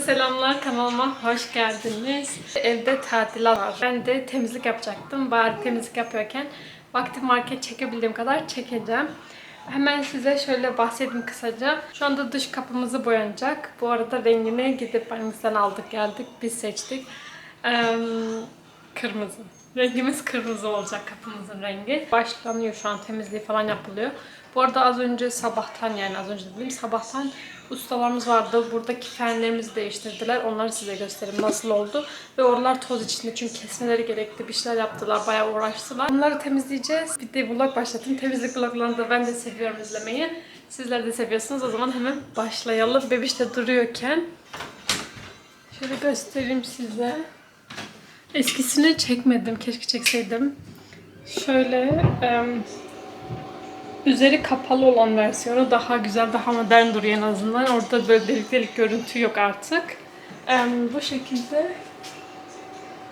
Selamlar kanalıma hoş geldiniz. Evde tadilat var. Ben de temizlik yapacaktım. Bari temizlik yapıyorken vakti market çekebildiğim kadar çekeceğim. Hemen size şöyle bahsedeyim kısaca. Şu anda dış kapımızı boyanacak. Bu arada rengini gidip annemizden aldık geldik. Biz seçtik. Eee, kırmızı. Rengimiz kırmızı olacak kapımızın rengi. Başlanıyor şu an temizliği falan yapılıyor. Bu arada az önce sabahtan yani az önce dedim sabahtan ustalarımız vardı. Buradaki fenlerimizi değiştirdiler. Onları size göstereyim nasıl oldu. Ve oralar toz içinde çünkü kesmeleri gerekti. Bir şeyler yaptılar. Bayağı uğraştılar. Bunları temizleyeceğiz. Bir de vlog başlatayım. Temizlik vloglarını da ben de seviyorum izlemeyi. Sizler de seviyorsunuz. O zaman hemen başlayalım. Bebiş de duruyorken. Şöyle göstereyim size. Eskisini çekmedim. Keşke çekseydim. Şöyle em, üzeri kapalı olan versiyonu daha güzel, daha modern duruyor en azından. Orada böyle delik delik görüntü yok artık. Em, bu şekilde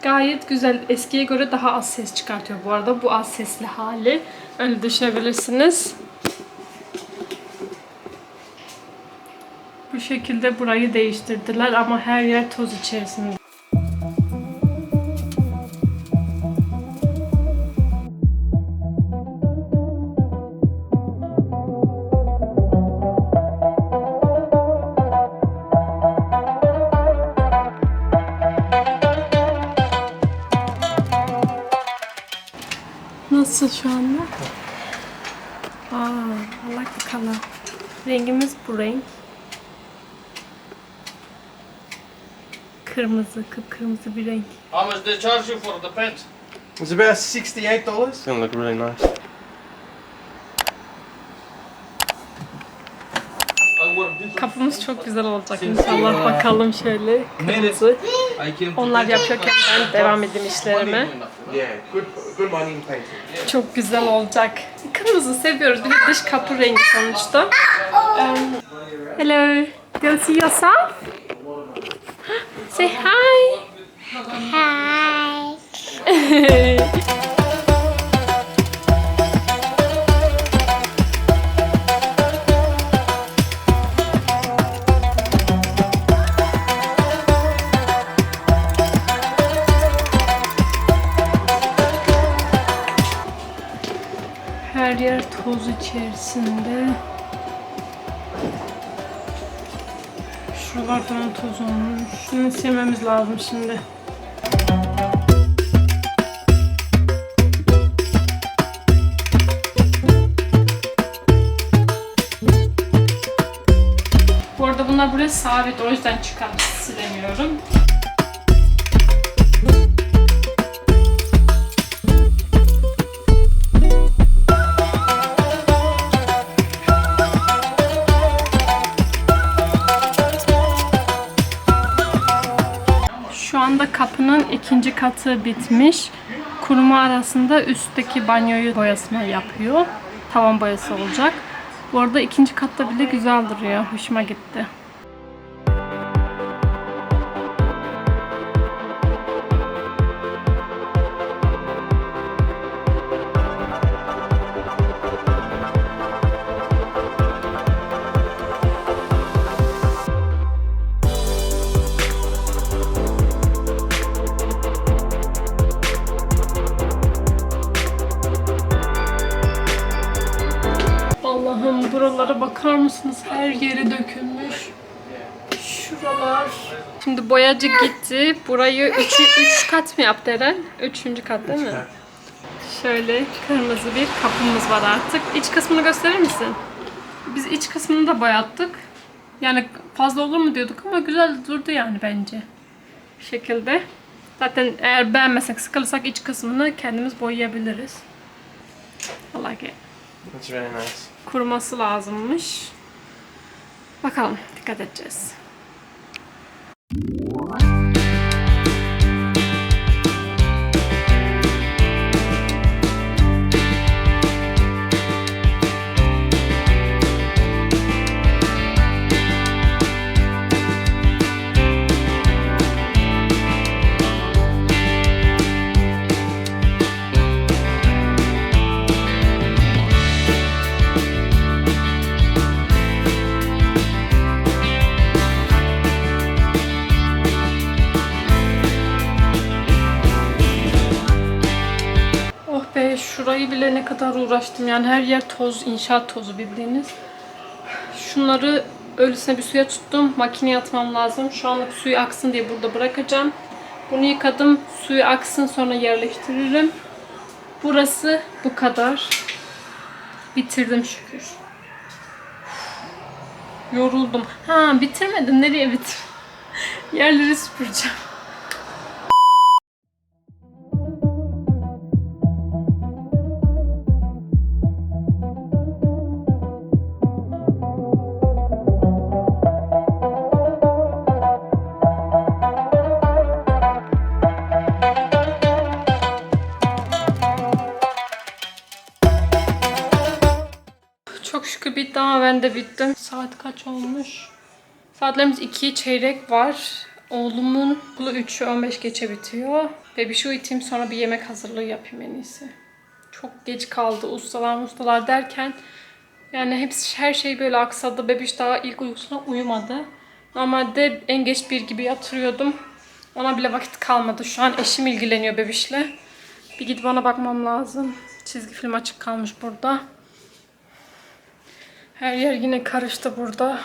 gayet güzel. Eskiye göre daha az ses çıkartıyor bu arada. Bu az sesli hali. Öyle düşünebilirsiniz. Bu şekilde burayı değiştirdiler ama her yer toz içerisinde. Rengimiz bu renk. Kırmızı, kıpkırmızı bir renk. How much they charge you for the paint? It's about sixty-eight dollars. It's gonna look really nice. Kapımız çok güzel olacak inşallah. Bakalım şöyle kırmızı. Onlar yapıyorken ben devam edeyim işlerime. Money enough. Yeah, good, good money in painting. Çok güzel olacak. Kırmızı seviyoruz. Bir de dış kapı rengi sonuçta. Um, hello. Do you see yourself? Say hi. Hi. Her yer toz içerisinde. Şuralar falan toz olmuş. Şunu silmemiz lazım şimdi. Bu arada bunlar buraya sabit o yüzden çıkartıp silemiyorum. İkinci katı bitmiş. Kuruma arasında üstteki banyoyu boyasını yapıyor. Tavan boyası olacak. Bu arada ikinci katta bile güzel duruyor. Hoşuma gitti. Buralara bakar mısınız? Her yeri dökülmüş. Şuralar. Şimdi boyacı gitti. Burayı üç, üç kat mı yaptı Eren? Üçüncü kat değil mi? Şöyle kırmızı bir kapımız var artık. İç kısmını gösterir misin? Biz iç kısmını da boyattık. Yani fazla olur mu diyorduk ama güzel durdu yani bence. Bu şekilde. Zaten eğer beğenmesek, sıkılırsak iç kısmını kendimiz boyayabiliriz. I like it That's very nice. Kuruması lazımmış. Bakalım dikkat edeceğiz. Şurayı bile ne kadar uğraştım. Yani her yer toz, inşaat tozu bildiğiniz. Şunları öylesine bir suya tuttum. Makineye atmam lazım. Şu anlık suyu aksın diye burada bırakacağım. Bunu yıkadım. Suyu aksın sonra yerleştiririm. Burası bu kadar. Bitirdim şükür. Yoruldum. Ha bitirmedim. Nereye bitir? Yerleri süpüreceğim. Bitti ama ben de bittim. Saat kaç olmuş? Saatlerimiz 2 çeyrek var. Oğlumun okulu 3'ü 15 geçe bitiyor. Ve bir şey uyutayım sonra bir yemek hazırlığı yapayım en iyisi. Çok geç kaldı ustalar ustalar derken yani hepsi her şey böyle aksadı. Bebiş daha ilk uykusuna uyumadı. Normalde en geç bir gibi yatırıyordum. Ona bile vakit kalmadı. Şu an eşim ilgileniyor bebişle. Bir gidip ona bakmam lazım. Çizgi film açık kalmış burada. Her yer yine karıştı burada.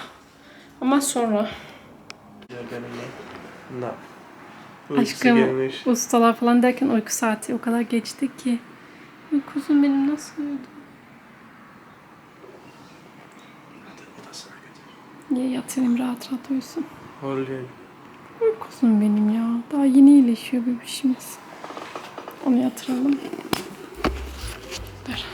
Ama sonra. No. Uykusu Aşkım gelmiş. ustalar falan derken uyku saati o kadar geçti ki. Ay kuzum benim nasıl uyudu? Niye yatırayım rahat rahat uyusun. Ay kuzum benim ya. Daha yeni iyileşiyor bebişimiz. Onu yatıralım. Ver.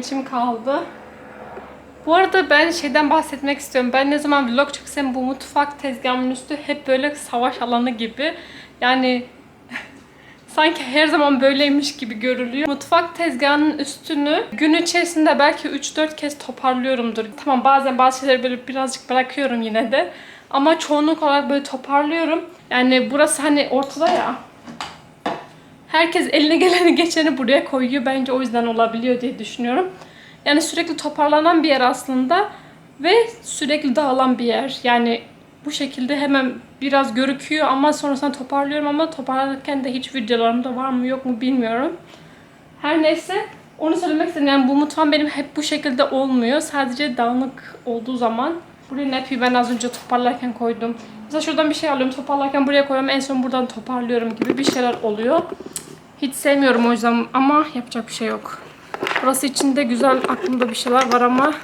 Bench'im kaldı. Bu arada ben şeyden bahsetmek istiyorum. Ben ne zaman vlog çeksem bu mutfak tezgahımın üstü hep böyle savaş alanı gibi. Yani sanki her zaman böyleymiş gibi görülüyor. Mutfak tezgahının üstünü gün içerisinde belki 3-4 kez toparlıyorumdur. Tamam bazen bazı şeyleri böyle birazcık bırakıyorum yine de. Ama çoğunluk olarak böyle toparlıyorum. Yani burası hani ortada ya. Herkes eline geleni geçeni buraya koyuyor. Bence o yüzden olabiliyor diye düşünüyorum. Yani sürekli toparlanan bir yer aslında ve sürekli dağılan bir yer. Yani bu şekilde hemen biraz görüküyor ama sonrasında toparlıyorum ama toparlarken de hiç videolarımda var mı yok mu bilmiyorum. Her neyse Onu söylemek istedim. Yani bu mutfağım benim hep bu şekilde olmuyor. Sadece dağınık olduğu zaman buraya nepi ben az önce toparlarken koydum. Mesela şuradan bir şey alıyorum toparlarken buraya koyuyorum. En son buradan toparlıyorum gibi bir şeyler oluyor. Hiç sevmiyorum o yüzden ama yapacak bir şey yok. Burası için de güzel aklımda bir şeyler var ama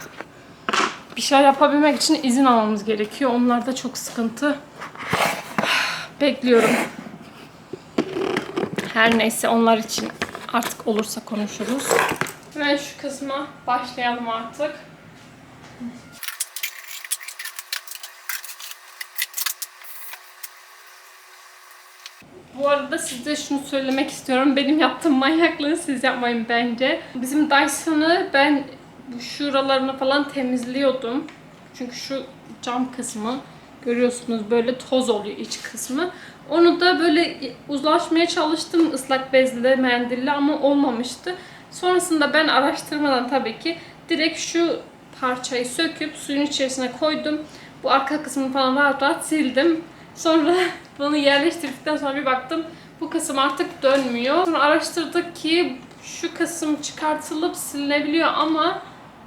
bir şeyler yapabilmek için izin almamız gerekiyor. Onlar da çok sıkıntı. Bekliyorum. Her neyse onlar için artık olursa konuşuruz. Hemen şu kısma başlayalım artık. Bu arada size şunu söylemek istiyorum. Benim yaptığım manyaklığı siz yapmayın bence. Bizim Dyson'ı ben şuralarını falan temizliyordum. Çünkü şu cam kısmı görüyorsunuz böyle toz oluyor iç kısmı. Onu da böyle uzlaşmaya çalıştım ıslak bezle, mendille ama olmamıştı. Sonrasında ben araştırmadan tabii ki direkt şu parçayı söküp suyun içerisine koydum. Bu arka kısmını falan rahat rahat sildim. Sonra bunu yerleştirdikten sonra bir baktım bu kısım artık dönmüyor. Sonra araştırdık ki şu kısım çıkartılıp silinebiliyor ama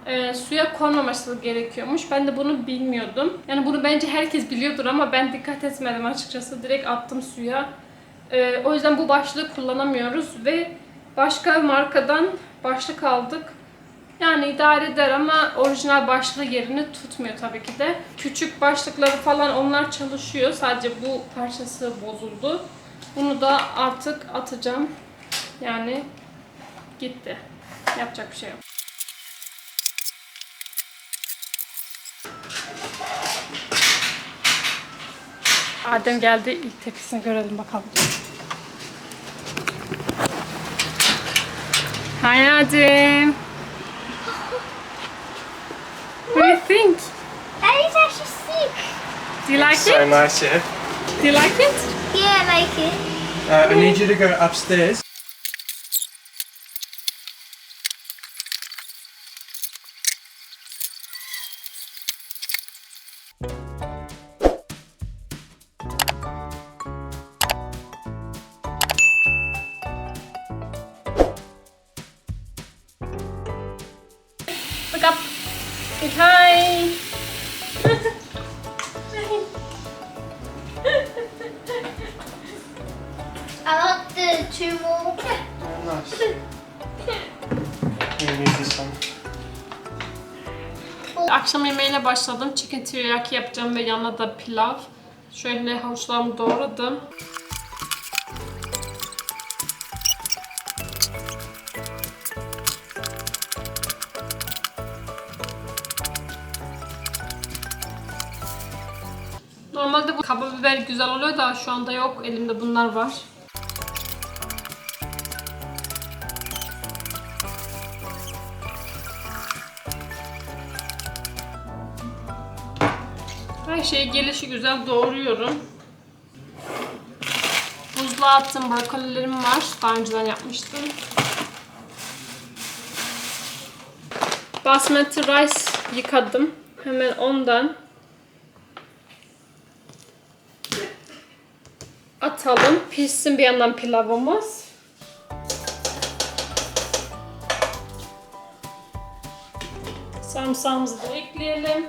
e, suya konmaması gerekiyormuş. Ben de bunu bilmiyordum. Yani bunu bence herkes biliyordur ama ben dikkat etmedim açıkçası. Direkt attım suya. E, o yüzden bu başlığı kullanamıyoruz ve başka markadan başlık aldık. Yani idare eder ama orijinal başlığı yerini tutmuyor tabii ki de. Küçük başlıkları falan onlar çalışıyor. Sadece bu parçası bozuldu. Bunu da artık atacağım. Yani gitti. Yapacak bir şey yok. Adem geldi. İlk tepkisini görelim bakalım. Hi Adem. Think? That is actually sick. Do you like So it? So nice, yeah. Do you like it? Yeah, I like it. Uh, I need you to go upstairs. Akşam yemeğiyle başladım. Chicken teriyaki yapacağım ve yanına da pilav. Şöyle havuçlarımı doğradım. Normalde bu kaba biber güzel oluyor da şu anda yok. Elimde bunlar var. Her şeyi gelişi güzel doğruyorum. Buzluğa attım brokolilerim var. Daha önceden yapmıştım. Basmati rice yıkadım. Hemen ondan atalım. Pişsin bir yandan pilavımız. Sarımsağımızı da ekleyelim.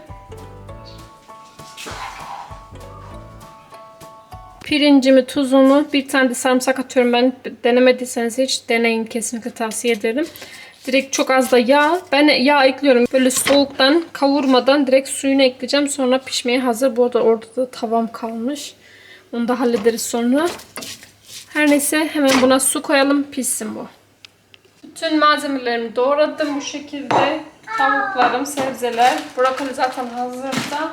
Pirincimi, tuzumu, bir tane de sarımsak atıyorum ben. Denemediyseniz hiç deneyin kesinlikle tavsiye ederim. Direkt çok az da yağ. Ben yağ ekliyorum. Böyle soğuktan, kavurmadan direkt suyunu ekleyeceğim. Sonra pişmeye hazır. Bu arada orada da tavam kalmış. Onu da hallederiz sonra. Her neyse hemen buna su koyalım. Pişsin bu. Bütün malzemelerimi doğradım bu şekilde. Tavuklarım, sebzeler. Brokoli zaten hazırda.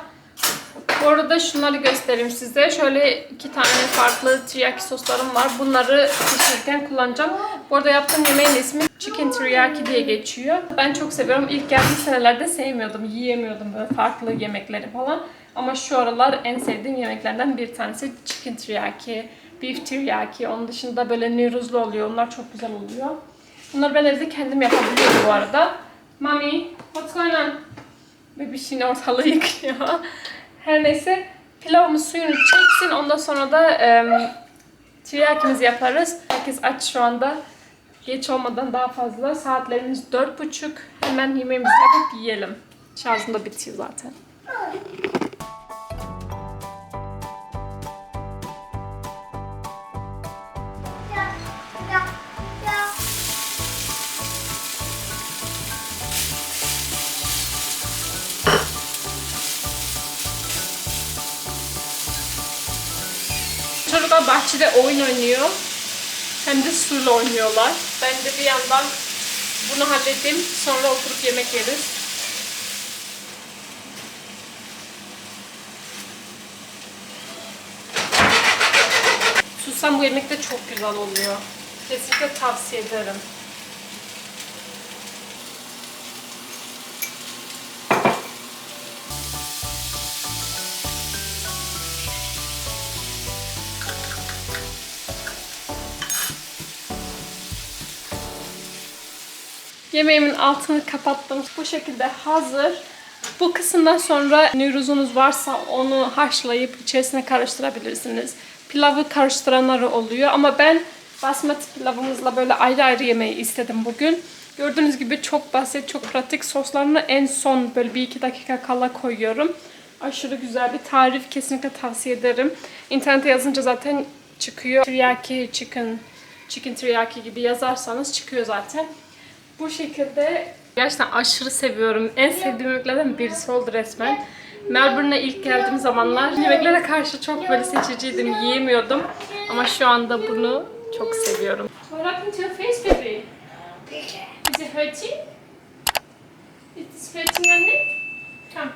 Bu arada şunları göstereyim size. Şöyle iki tane farklı teriyaki soslarım var. Bunları pişirirken kullanacağım. Bu arada yaptığım yemeğin ismi Chicken Teriyaki diye geçiyor. Ben çok seviyorum. İlk geldiğim senelerde sevmiyordum. Yiyemiyordum böyle farklı yemekleri falan. Ama şu aralar en sevdiğim yemeklerden bir tanesi Chicken Teriyaki, Beef Teriyaki. Onun dışında böyle niruzlu oluyor. Onlar çok güzel oluyor. Bunları ben evde kendim yapabiliyorum bu arada. Mami, what's going on? Bebişin ortalığı yıkıyor. Her neyse pilavımız suyunu çeksin. Ondan sonra da e, tiryakimizi yaparız. Herkes aç şu anda. Geç olmadan daha fazla. Saatlerimiz dört buçuk. Hemen yemeğimizi yapıp yiyelim. Şarjım da bitiyor zaten. Bahçede oyun oynuyor. Hem de suyla oynuyorlar. Ben de bir yandan bunu halledeyim. Sonra oturup yemek yeriz. Susam bu yemek de çok güzel oluyor. Kesinlikle tavsiye ederim. Yemeğimin altını kapattım. Bu şekilde hazır. Bu kısımdan sonra nüruzunuz varsa onu haşlayıp içerisine karıştırabilirsiniz. Pilavı karıştıranları oluyor ama ben basmati pilavımızla böyle ayrı ayrı yemeyi istedim bugün. Gördüğünüz gibi çok basit, çok pratik. Soslarını en son böyle bir iki dakika kala koyuyorum. Aşırı güzel bir tarif. Kesinlikle tavsiye ederim. İnternete yazınca zaten çıkıyor. Teriyaki chicken, chicken teriyaki gibi yazarsanız çıkıyor zaten. Bu şekilde gerçekten aşırı seviyorum. En sevdiğim yemeklerden birisi oldu resmen. Melbourne'e ilk geldiğim zamanlar yemeklere karşı çok böyle seçiciydim, yiyemiyordum. Ama şu anda bunu çok seviyorum. What happened to your face baby? Is it hurting? Is it hurting your neck? Come.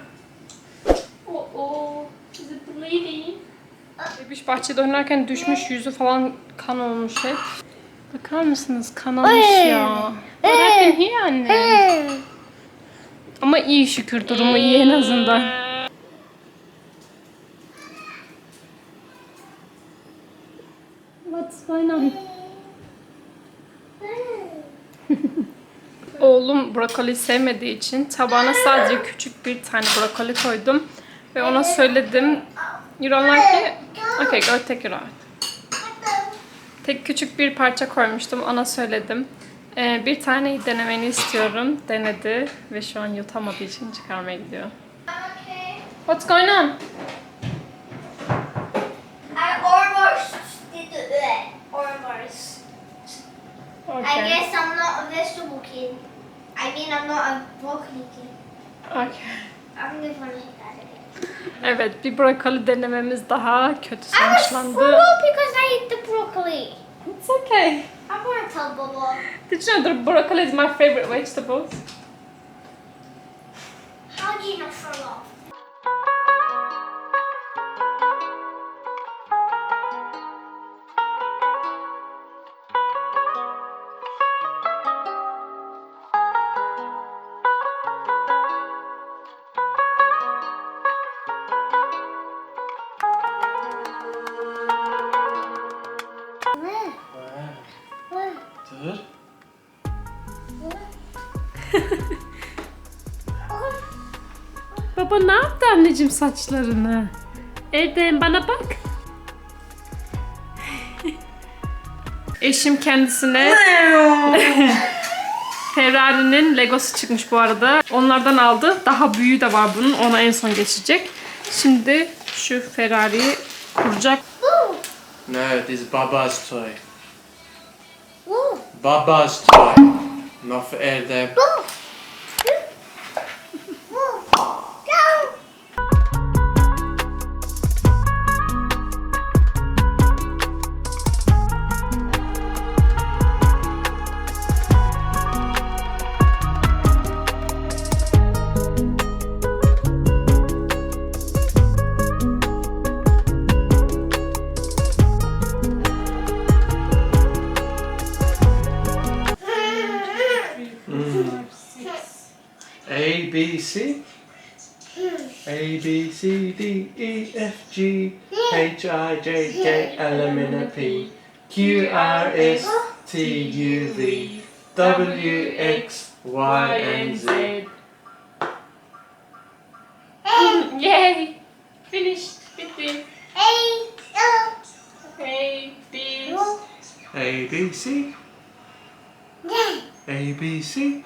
Oh oh. Is it bleeding? Bebiş bahçede oynarken düşmüş yüzü falan kan olmuş hep. Bakar mısınız? Kanamış ya. Happened here anne? Ama iyi şükür durumu iyi en azından. What's going on? Oğlum brokoli sevmediği için tabağına sadece küçük bir tane brokoli koydum. Ve ona söyledim. You don't like it? Okay, go take it out. Tek küçük bir parça koymuştum. Ona söyledim. Ee, bir taneyi denemeni istiyorum. Denedi ve şu an yutamadığı için çıkarmaya gidiyor. Okay. What's going on? I almost did it. Almost. I Okay. guess I'm not a vegetable kid. I mean, I'm not a broccoli kid. okay. I'm again. Evet, bir brokoli denememiz daha kötü I was sonuçlandı. frugal because I ate the broccoli. It's okay. I'm gonna tell Baba. Did you know that broccoli is my favorite vegetables? How do you know anneciğim saçlarını? Erdem bana bak. Eşim kendisine Ferrari'nin Legosu çıkmış bu arada. Onlardan aldı. Daha büyüğü de var bunun. Ona en son geçecek. Şimdi şu Ferrari'yi kuracak. No, this is Baba's toy. Woo! Baba's toy. Not for Erdem. A, B, C, D, E, F, G, H, I, J, K, L, M, N, P, Q, R, S, T, U, V, W, X, Y, and Z. Yay! Finished. Bitti. A, O, B, A, B, C. A B C